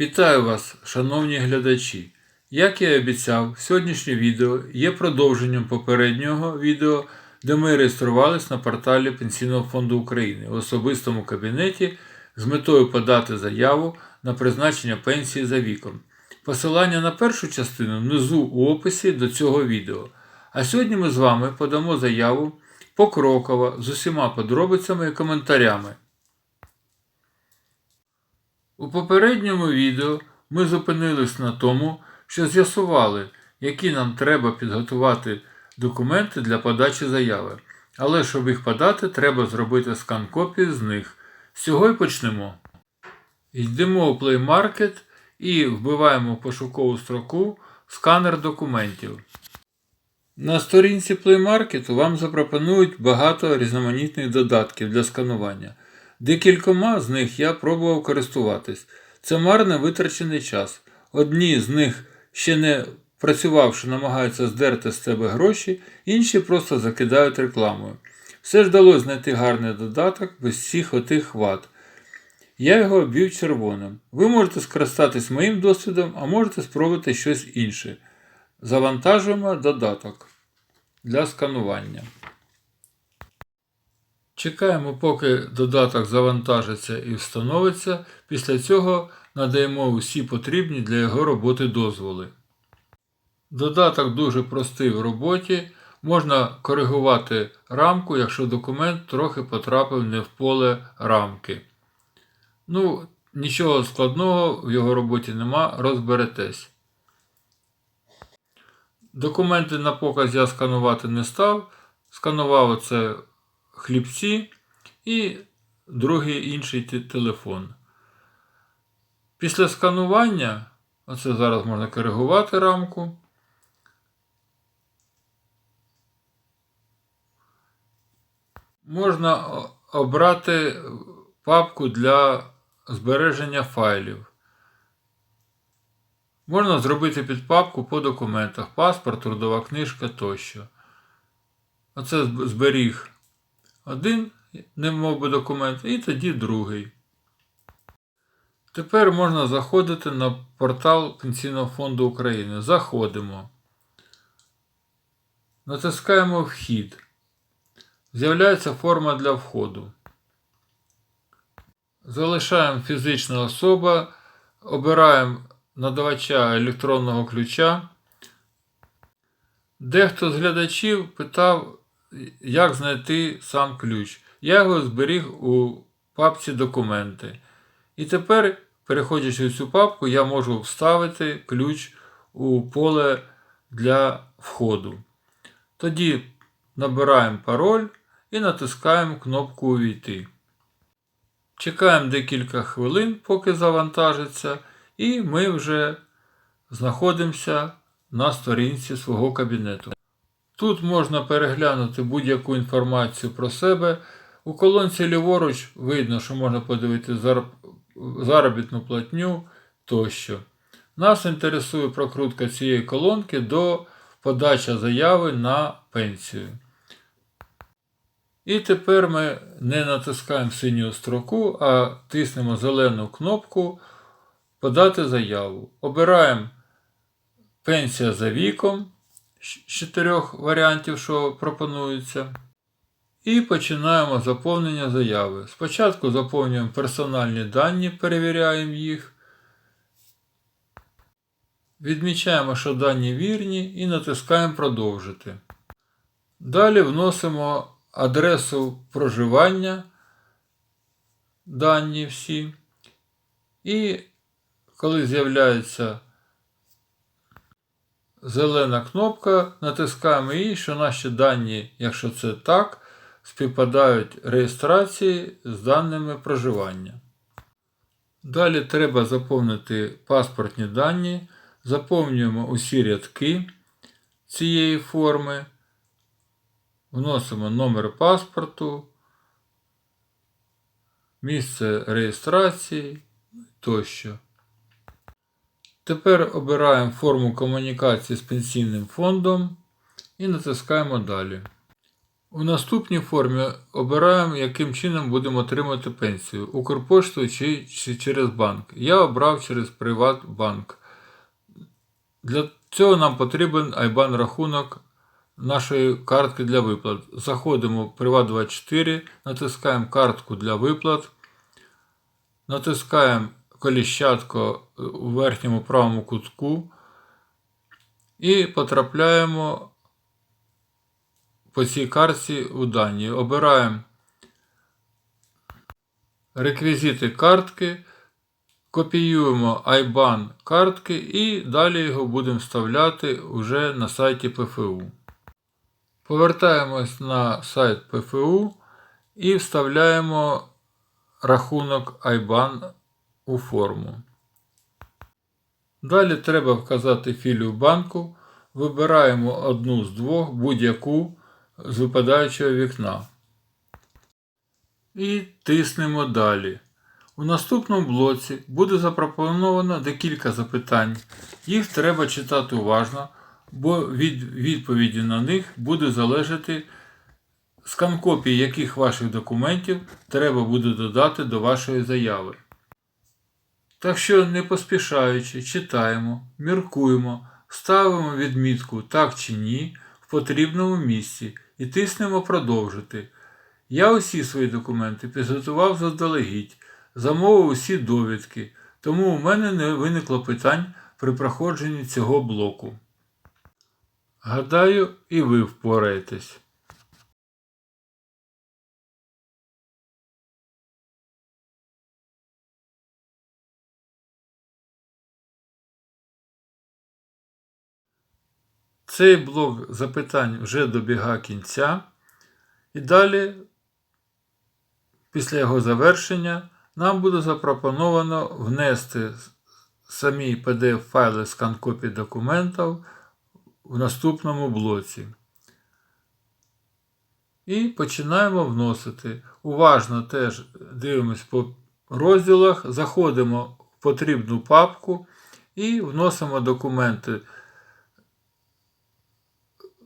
Вітаю вас, шановні глядачі! Як я і обіцяв, сьогоднішнє відео є продовженням попереднього відео, де ми реєструвались на порталі Пенсійного фонду України в особистому кабінеті з метою подати заяву на призначення пенсії за віком. Посилання на першу частину внизу у описі до цього відео. А сьогодні ми з вами подамо заяву покроково з усіма подробицями і коментарями. У попередньому відео ми зупинились на тому, що з'ясували, які нам треба підготувати документи для подачі заяви. Але щоб їх подати, треба зробити скан копії з них. З цього і почнемо. Йдемо у Play Market і вбиваємо пошукову строку сканер документів. На сторінці Play Market вам запропонують багато різноманітних додатків для сканування. Декількома з них я пробував користуватись. Це марно витрачений час. Одні з них, ще не працювавши, намагаються здерти з себе гроші, інші просто закидають рекламою. Все ж вдалося знайти гарний додаток без всіх отих вад. Я його обвів червоним. Ви можете скористатись моїм досвідом, а можете спробувати щось інше. Завантажуємо додаток для сканування. Чекаємо, поки додаток завантажиться і встановиться. Після цього надаємо усі потрібні для його роботи дозволи. Додаток дуже простий в роботі. Можна коригувати рамку, якщо документ трохи потрапив не в поле рамки. Ну, нічого складного в його роботі нема, розберетесь. Документи на показ я сканувати не став. Сканував оце хлібці і другий інший телефон. Після сканування, оце зараз можна коригувати рамку. Можна обрати папку для збереження файлів. Можна зробити підпапку по документах, паспорт, трудова книжка тощо. Оце зберіг один, немов би документ, і тоді другий. Тепер можна заходити на портал Пенсійного фонду України. Заходимо. Натискаємо Вхід. З'являється форма для входу. Залишаємо фізична особа, обираємо надавача електронного ключа. Дехто з глядачів питав, як знайти сам ключ. Я його зберіг у папці документи. І тепер, переходячи в цю папку, я можу вставити ключ у поле для входу. Тоді набираємо пароль і натискаємо кнопку Увійти. Чекаємо декілька хвилин, поки завантажиться, і ми вже знаходимося на сторінці свого кабінету. Тут можна переглянути будь-яку інформацію про себе. У колонці ліворуч видно, що можна подивитися зар- заробітну платню тощо. Нас інтересує прокрутка цієї колонки до подачі заяви на пенсію. І тепер ми не натискаємо синю строку, а тиснемо зелену кнопку Подати заяву. Обираємо пенсія за віком з чотирьох варіантів, що пропонуються. І починаємо заповнення заяви. Спочатку заповнюємо персональні дані, перевіряємо їх. Відмічаємо, що дані вірні, і натискаємо Продовжити. Далі вносимо адресу проживання, дані всі. І коли з'являється зелена кнопка, натискаємо її, що наші дані, якщо це так, співпадають реєстрації з даними проживання. Далі треба заповнити паспортні дані, заповнюємо усі рядки цієї форми, вносимо номер паспорту, місце реєстрації тощо. Тепер обираємо форму комунікації з пенсійним фондом і натискаємо далі. У наступній формі обираємо, яким чином будемо отримати пенсію. Укрпошту чи, чи через банк. Я обрав через Приватбанк. Для цього нам потрібен IBAN рахунок нашої картки для виплат. Заходимо в Приват24, натискаємо картку для виплат, натискаємо коліщатко у верхньому правому кутку і потрапляємо по цій картці у дані. Обираємо реквізити картки, копіюємо IBAN картки і далі його будемо вставляти уже на сайті ПФУ. Повертаємось на сайт ПФУ і вставляємо рахунок IBAN у форму. Далі треба вказати філію банку. Вибираємо одну з двох, будь-яку з випадаючого вікна. І тиснемо далі. У наступному блоці буде запропоновано декілька запитань. Їх треба читати уважно, бо від відповіді на них буде залежати скан копії яких ваших документів треба буде додати до вашої заяви. Так що, не поспішаючи, читаємо, міркуємо, ставимо відмітку так чи ні в потрібному місці і тиснемо продовжити. Я усі свої документи підготував заздалегідь, замовив усі довідки, тому у мене не виникло питань при проходженні цього блоку. Гадаю, і ви впораєтесь. Цей блок запитань вже добіга кінця. І далі, після його завершення, нам буде запропоновано внести самі PDF-файли скан копій документів в наступному блоці. І починаємо вносити. Уважно теж дивимось по розділах, заходимо в потрібну папку і вносимо документи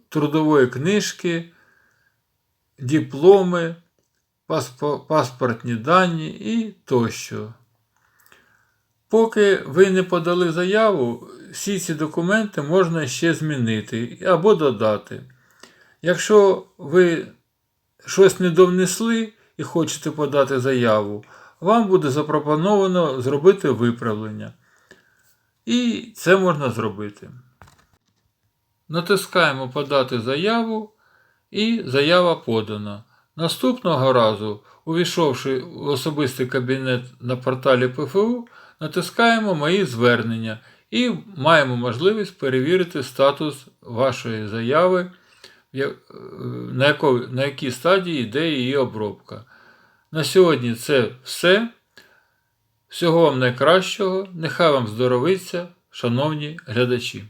трудової книжки, дипломи, паспортні дані і тощо. Поки ви не подали заяву, всі ці документи можна ще змінити або додати. Якщо ви щось не довнесли і хочете подати заяву, вам буде запропоновано зробити виправлення. І це можна зробити. Натискаємо Подати заяву і заява подана. Наступного разу, увійшовши в особистий кабінет на порталі ПФУ, натискаємо Мої звернення і маємо можливість перевірити статус вашої заяви, на, яко, на якій стадії йде її обробка. На сьогодні це все. Всього вам найкращого. Нехай вам здоровиться, шановні глядачі.